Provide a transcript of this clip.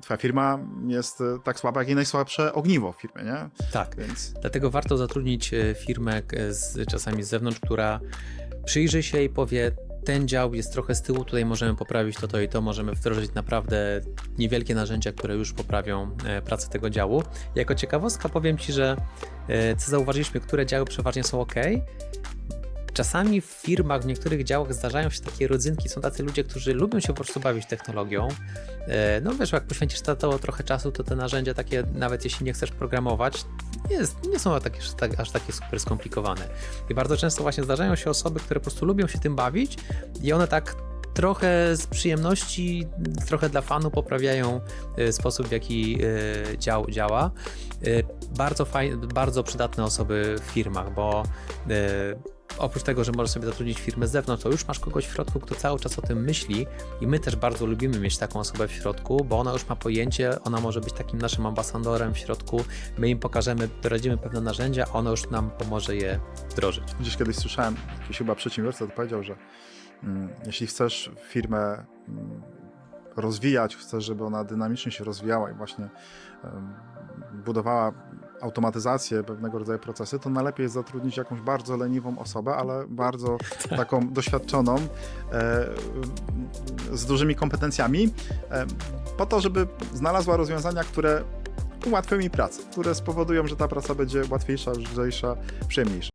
twoja firma jest e, tak słaba, jak i najsłabsze ogniwo w firmie, nie? Tak. Więc Dlatego warto zatrudnić e, firmę e, z, czasami z zewnątrz, która przyjrzy się i powie, ten dział jest trochę z tyłu, tutaj możemy poprawić to, to i to, możemy wdrożyć naprawdę niewielkie narzędzia, które już poprawią pracę tego działu. Jako ciekawostka powiem Ci, że co zauważyliśmy, które działy przeważnie są ok. Czasami w firmach, w niektórych działach zdarzają się takie rodzynki, są tacy ludzie, którzy lubią się po prostu bawić technologią. E, No wiesz, jak poświęcisz na to trochę czasu, to te narzędzia takie, nawet jeśli nie chcesz programować, nie, jest, nie są takie, aż tak- aż takie super skomplikowane. I bardzo często właśnie zdarzają się osoby, które po prostu lubią się tym bawić i one tak trochę z przyjemności, trochę dla fanu poprawiają e, sposób, w jaki e, dział działa. Bardzo, fajne, bardzo przydatne osoby w firmach, bo oprócz tego, że możesz sobie zatrudnić firmę z zewnątrz, to już masz kogoś w środku, kto cały czas o tym myśli i my też bardzo lubimy mieć taką osobę w środku, bo ona już ma pojęcie, ona może być takim naszym ambasadorem w środku, my im pokażemy, doradzimy pewne narzędzia, a ona już nam pomoże je wdrożyć. gdzieś kiedyś słyszałem, jakiś chyba przedsiębiorca to powiedział, że mm, jeśli chcesz firmę mm, rozwijać, chcesz, żeby ona dynamicznie się rozwijała i właśnie em, budowała automatyzację, pewnego rodzaju procesy, to najlepiej jest zatrudnić jakąś bardzo leniwą osobę, ale bardzo taką doświadczoną, e, z dużymi kompetencjami, e, po to, żeby znalazła rozwiązania, które ułatwią mi pracę, które spowodują, że ta praca będzie łatwiejsza, lżejsza, przyjemniejsza.